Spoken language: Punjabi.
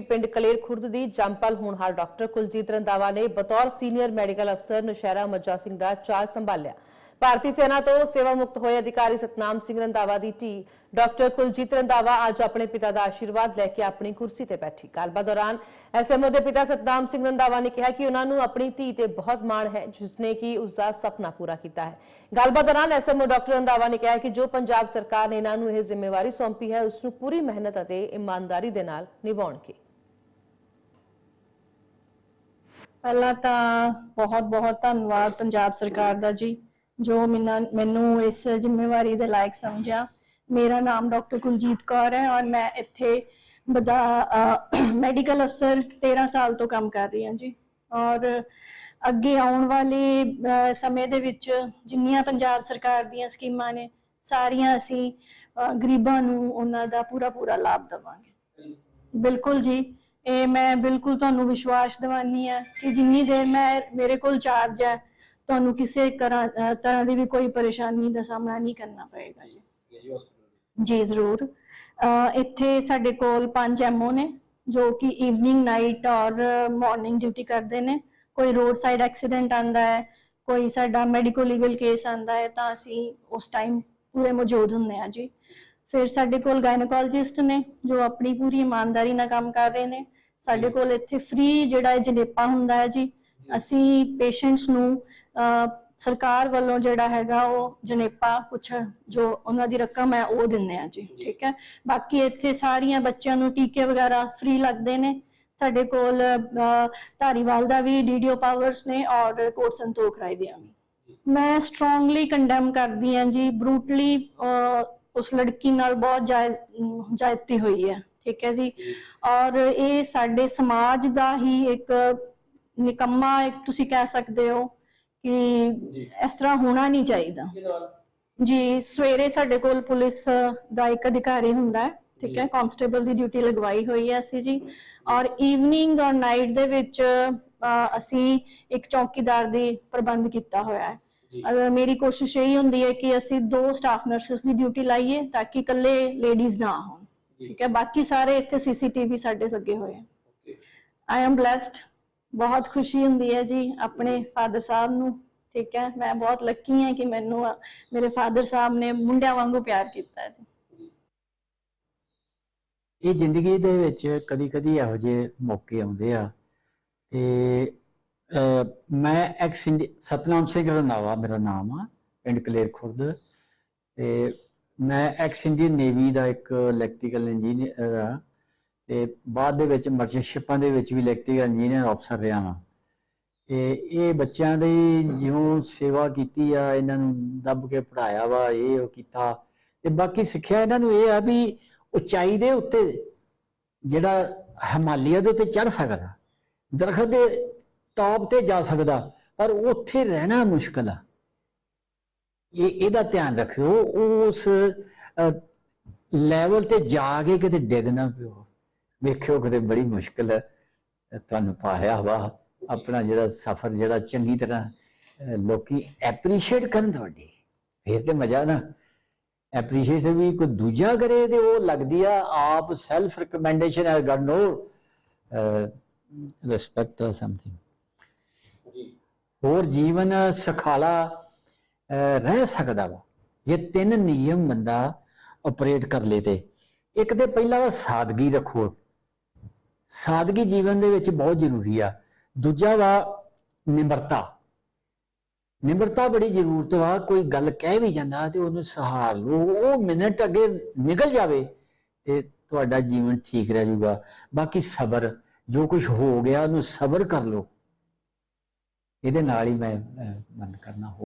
ਪਿੰਡ ਕਲੇਰ ਖੁਰਦ ਦੀ ਜੰਪਲ ਹੋਣਹਾਰ ਡਾਕਟਰ ਕੁਲਜੀਤ ਰੰਦਾਵਾ ਨੇ ਬਤੌਰ ਸੀਨੀਅਰ ਮੈਡੀਕਲ ਅਫਸਰ ਨਸ਼ਹਿਰਾ ਮੱਜਾ ਸਿੰਘ ਦਾ ਚਾਰਜ ਸੰਭਾਲਿਆ। ਭਾਰਤੀ ਸੈਨਾ ਤੋਂ ਸੇਵਾ ਮੁਕਤ ਹੋਏ ਅਧਿਕਾਰੀ ਸਤਨਾਮ ਸਿੰਘ ਰੰਦਾਵਾ ਦੀ ਧੀ ਡਾਕਟਰ ਕੁਲਜੀਤ ਰੰਦਾਵਾ ਅੱਜ ਆਪਣੇ ਪਿਤਾ ਦਾ ਆਸ਼ੀਰਵਾਦ ਲੈ ਕੇ ਆਪਣੀ ਕੁਰਸੀ ਤੇ ਬੈਠੀ। ਗੱਲਬਾਤ ਦੌਰਾਨ ਐਸਐਮਓ ਦੇ ਪਿਤਾ ਸਤਨਾਮ ਸਿੰਘ ਰੰਦਾਵਾ ਨੇ ਕਿਹਾ ਕਿ ਉਹਨਾਂ ਨੂੰ ਆਪਣੀ ਧੀ ਤੇ ਬਹੁਤ ਮਾਣ ਹੈ, ਜਿਸਨੇ ਕਿ ਉਸ ਦਾ ਸੁਪਨਾ ਪੂਰਾ ਕੀਤਾ ਹੈ। ਗੱਲਬਾਤ ਦੌਰਾਨ ਐਸਐਮਓ ਡਾਕਟਰ ਰੰਦਾਵਾ ਨੇ ਕਿਹਾ ਕਿ ਜੋ ਪੰਜਾਬ ਸਰਕਾਰ ਨੇ ਇਹਨਾਂ ਨੂੰ ਇਹ ਜ਼ਿੰਮੇਵਾਰੀ ਸੌਂਪੀ ਹੈ ਉਸ ਨੂੰ ਪੂਰੀ ਮਿਹਨਤ ਅਤੇ ਇਮਾਨਦਾਰੀ ਦੇ ਨਾਲ ਨਿਭਾਉਣਗੇ। ਪਹਿਲਾਂ ਤਾਂ ਬਹੁਤ ਬਹੁਤ ਧੰਨਵਾਦ ਪੰਜਾਬ ਸਰਕਾਰ ਦਾ ਜੀ, ਜੋ ਮੈਨਾਂ- ਮੈਨੂੰ ਇਸ ਜ਼ਿੰਮੇਵਾਰੀ ਦੇ ਲਾਇਕ ਸਮਝਿਆ। ਮੇਰਾ ਨਾਮ ਡਾਕਟਰ ਕੁਲਜੀਤ ਕੌਰ ਹੈ ਔਰ ਮੈਂ ਇੱਥੇ ਬਦਾ ਮੈਡੀਕਲ ਅਫਸਰ 13 ਸਾਲ ਤੋਂ ਕੰਮ ਕਰ ਰਹੀ ਹਾਂ ਜੀ। ਔਰ ਅੱਗੇ ਆਉਣ ਵਾਲੇ ਸਮੇਂ ਦੇ ਵਿੱਚ ਜਿੰਨੀਆਂ ਪੰਜਾਬ ਸਰਕਾਰ ਦੀਆਂ ਸਕੀਮਾਂ ਨੇ, ਸਾਰੀਆਂ ਅਸੀਂ ਗਰੀਬਾਂ ਨੂੰ ਉਹਨਾਂ ਦਾ ਪੂਰਾ ਪੂਰਾ ਲਾਭ ਦੇਵਾਂਗੇ। ਬਿਲਕੁਲ ਜੀ। ਇਹ ਮੈਂ ਬਿਲਕੁਲ ਤੁਹਾਨੂੰ ਵਿਸ਼ਵਾਸ ਦਿਵਾਨੀ ਹੈ ਕਿ ਜਿੰਨੀ ਦੇਰ ਮੈਂ ਮੇਰੇ ਕੋਲ ਚਾਰਜ ਹੈ ਤੁਹਾਨੂੰ ਕਿਸੇ ਤਰ੍ਹਾਂ ਅਹ ਤਰ੍ਹਾਂ ਦੀ ਵੀ ਕੋਈ ਪਰੇਸ਼ਾਨੀ ਦਾ ਸਾਹਮਣਾ ਨਹੀਂ ਕਰਨਾ ਪਏਗਾ ਜੀ। ਜੀ ਜ਼ਰੂਰ। ਅਹ ਇੱਥੇ ਸਾਡੇ ਕੋਲ ਪੰਜ ਐਮਓ ਨੇ ਜੋ ਕਿ ਈਵਨਿੰਗ ਨਾਈਟ ਔਰ ਮਾਰਨਿੰਗ ਡਿਊਟੀ ਕਰਦੇ ਨੇ। ਕੋਈ ਰੋਡ ਸਾਈਡ ਐਕਸੀਡੈਂਟ ਆਂਦਾ ਹੈ ਕੋਈ ਸਾਡਾ ਮੈਡੀਕੋ ਲੀਗਲ ਕੇਸ ਆਂਦਾ ਹੈ ਤਾਂ ਅਸੀਂ ਉਸ ਟਾਈਮ ਪੂਰੇ ਮੌਜੂਦ ਹੁੰਦੇ ਆ ਜੀ। ਫਿਰ ਸਾਡੇ ਕੋਲ ਗਾਇਨੋਕੋਲੋਜਿਸਟ ਨੇ, ਜੋ ਆਪਣੀ ਪੂਰੀ ਇਮਾਨਦਾਰੀ ਨਾਲ ਕੰਮ ਕਰ ਰਹੇ ਨੇ। ਸਾਡੇ ਕੋਲ ਇੱਥੇ ਫ੍ਰੀ ਜਿਹੜਾ ਜਨੇਪਾ ਹੁੰਦਾ ਹੈ ਜੀ, ਅਸੀਂ ਪੇਸ਼ੈਂਟਸ ਨੂੰ ਸਰਕਾਰ ਵੱਲੋਂ ਜਿਹੜਾ ਹੈਗਾ ਉਹ ਜਨੇਪਾ ਕੁਛ ਜੋ ਉਹਨਾਂ ਦੀ ਰਕਮ ਹੈ, ਉਹ ਦਿੰਦੇ ਆ ਜੀ, ਠੀਕ ਹੈ। ਬਾਕੀ ਇੱਥੇ ਸਾਰੀਆਂ ਬੱਚਿਆਂ ਨੂੰ ਟੀਕੇ ਵਗੈਰਾ ਫ੍ਰੀ ਲੱਗਦੇ ਨੇ। ਸਾਡੇ ਕੋਲ ਧਾਰੀਵਾਲ ਦਾ ਵੀ ਡੀਡੀਓ ਪਾਵਰਸ ਨੇ, ਔਰ ਕੋਟ ਸੰਤੋਖ ਰਾਏ ਦੀਆਂ ਵੀ। ਮੈਂ ਸਟਰੋਂਗਲੀ ਕੰਡੈਮ ਕਰਦੀ ਹਾਂ ਜੀ ਬਰੂਟਲੀ ਉਸ ਲੜਕੀ ਨਾਲ ਬਹੁਤ ਜਾਇ- ਜਾਇਤੀ ਹੋਈ ਹੈ ਠੀਕ ਹੈ ਜੀ। ਔਰ ਇਹ ਸਾਡੇ ਸਮਾਜ ਦਾ ਹੀ ਇੱਕ ਨਿਕੰਮਾ ਇੱਕ ਤੁਸੀਂ ਕਹਿ ਸਕਦੇ ਹੋ ਕਿ ਇਸ ਤਰ੍ਹਾਂ ਹੋਣਾ ਨਹੀਂ ਚਾਹੀਦਾ। ਜੀ ਸਵੇਰੇ ਸਾਡੇ ਕੋਲ ਪੁਲਿਸ ਦਾ ਇੱਕ ਅਧਿਕਾਰੀ ਹੁੰਦਾ ਹੈ ਠੀਕ ਹੈ ਕਾਂਸਟੇਬਲ ਦੀ ਡਿਊਟੀ ਲਗਵਾਈ ਹੋਈ ਹੈ ਅਸੀਂ ਜੀ। ਔਰ ਈਵਨਿੰਗ ਔਰ ਨਾਈਟ ਦੇ ਵਿੱਚ ਅਸੀਂ ਇੱਕ ਚੌਕੀਦਾਰ ਦੀ ਪ੍ਰਬੰਧ ਕੀਤਾ ਹੋਇਆ ਹੈ। ਅਹ, ਮੇਰੀ ਕੋਸ਼ਿਸ਼ ਇਹੀ ਹੁੰਦੀ ਹੈ ਕਿ ਅਸੀਂ ਦੋ ਸਟਾਫ ਨਰਸਸ ਦੀ ਡਿਊਟੀ ਲਾਈਏ ਤਾਂ ਕਿ ਇਕੱਲੇ ਲੇਡੀਜ਼ ਨਾ ਹੋਣ। ਠੀਕ ਹੈ ਬਾਕੀ ਸਾਰੇ ਇੱਥੇ ਸੀਸੀਟੀਵੀ ਸਾਡੇ ਲੱਗੇ ਹੋਏ ਆ। ਆਈ ਐਮ ਬlesed ਬਹੁਤ ਖੁਸ਼ੀ ਹੁੰਦੀ ਹੈ ਜੀ ਆਪਣੇ ਫਾਦਰ ਸਾਹਿਬ ਨੂੰ। ਠੀਕ ਹੈ ਮੈਂ ਬਹੁਤ ਲੱਕੀ ਹਾਂ ਕਿ ਮੈਨੂੰ ਮੇਰੇ ਫਾਦਰ ਸਾਹਿਬ ਨੇ ਮੁੰਡਿਆਂ ਵਾਂਗੂ ਪਿਆਰ ਕੀਤਾ ਜੀ। ਇਹ ਜ਼ਿੰਦਗੀ ਦੇ ਵਿੱਚ ਕਦੀ-ਕਦੀ ਇਹੋ ਜਿਹੇ ਮੌਕੇ ਆਉਂਦੇ ਆ ਤੇ ਮੈਂ ਐਕਸ ਇੰਡੀ- ਸਤਨਾਮ ਸਿੰਘ ਰੰਧਾਵਾ, ਮੇਰਾ ਨਾਮ ਆ, ਪਿੰਡ ਕਲੇਰ ਖੁਰਦ। ਤੇ ਮੈਂ ਐਕਸ ਇੰਡੀਅਨ ਨੇਵੀ ਦਾ ਇੱਕ ਇਲੈਕਟ੍ਰੀਕਲ ਇੰਜੀਨੀਅਰ ਆ। ਤੇ ਬਾਅਦ ਦੇ ਵਿੱਚ ਮਰਚੈਂਟ ਸ਼ਿਪਾਂ ਦੇ ਵਿੱਚ ਵੀ ਇਲੈਕਟ੍ਰੀਕਲ ਇੰਜੀਨੀਅਰ ਅਫਸਰ ਰਿਹਾ ਹਾਂ। ਤੇ ਇਹ ਬੱਚਿਆਂ ਦੀ ਜਿਉਂ ਸੇਵਾ ਕੀਤੀ ਆ, ਇਹਨਾਂ ਨੂੰ ਦੱਬ ਕੇ ਪੜਾਇਆ ਵਾ, ਇਹ ਉਹ ਕੀਤਾ। ਤੇ ਬਾਕੀ ਸਿੱਖਿਆ ਇਹਨਾਂ ਨੂੰ ਇਹ ਆ ਵੀ ਉਚਾਈ ਦੇ ਉੱਤੇ ਜਿਹੜਾ ਹਿਮਾਲਿਆ ਦੇ ਉੱਤੇ ਚੜ ਸਕਦਾ। ਦਰਖਤ ਦੇ ਟੌਪ ਤੇ ਜਾ ਸਕਦਾ, ਪਰ ਉੱਥੇ ਰਹਿਣਾ ਮੁਸ਼ਕਲ ਆ। ਇਹ, ਇਹਦਾ ਧਿਆਨ ਰੱਖਿਓ, ਉਸ ਲੈਵਲ ਤੇ ਜਾ ਕੇ ਕਿਤੇ ਡਿੱਗ ਨਾ ਪਿਓ। ਵੇਖਿਓ ਕਿਤੇ ਬੜੀ ਮੁਸ਼ਕਲ ਹੈ ਤੁਹਾਨੂੰ ਪਾਇਆ ਵਾ। ਆਪਣਾ ਜਿਹੜਾ ਸਫ਼ਰ, ਜਿਹੜਾ ਚੰਗੀ ਤਰ੍ਹਾਂ ਲੋਕੀ ਐਪਰੀਸ਼ੀਏਟ ਕਰਨ ਤੁਹਾਡੀ। ਫਿਰ ਤੇ ਮਜ਼ਾ ਨਾ। ਐਪਰੀਸ਼ੀਏਟ ਵੀ ਕੋਈ ਦੂਜਾ ਕਰੇ ਤੇ ਉਹ ਲੱਗਦੀ ਆ, ਆਪ ਸੈਲਫ ਰਿਕਮੈਂਡੇਸ਼ਨ ਹੈ ਗਨੋਰ ਰਿਸਪੈਕਟ অর ਸਮਥਿੰਗ ਹੋਰ ਜੀਵਨ ਸਖਾਲਾ ਅਹ, ਰਹਿ ਸਕਦਾ ਵਾ। ਜੇ ਤਿੰਨ ਨਿਯਮ ਬੰਦਾ ਆਪਰੇਟ ਕਰ ਲੇ ਤੇ ਇੱਕ ਤੇ ਪਹਿਲਾ ਵਾ ਸਾਦਗੀ ਰੱਖੋ। ਸਾਦਗੀ ਜੀਵਨ ਦੇ ਵਿੱਚ ਬਹੁਤ ਜ਼ਰੂਰੀ ਆ। ਦੂਜਾ ਵਾ ਨਿਮਰਤਾ। ਨਿਮਰਤਾ ਬੜੀ ਜ਼ਰੂਰਤ ਵਾ ਕੋਈ ਗੱਲ ਕਹਿ ਵੀ ਜਾਂਦਾ ਤੇ ਉਹਨੂੰ ਸਹਾਰ ਲਓ। ਉਹ ਮਿੰਟ ਅੱਗੇ ਨਿਕਲ ਜਾਵੇ ਤੇ ਤੁਹਾਡਾ ਜੀਵਨ ਠੀਕ ਰਹਿ ਜਾਊਗਾ। ਬਾਕੀ ਸਬਰ ਜੋ ਕੁਝ ਹੋ ਗਿਆ ਉਹਨੂੰ ਸਬਰ ਕਰ ਲਓ। ਇਹਦੇ ਨਾਲ ਹੀ ਮੈਂ ਬੰਦ ਕਰਨਾ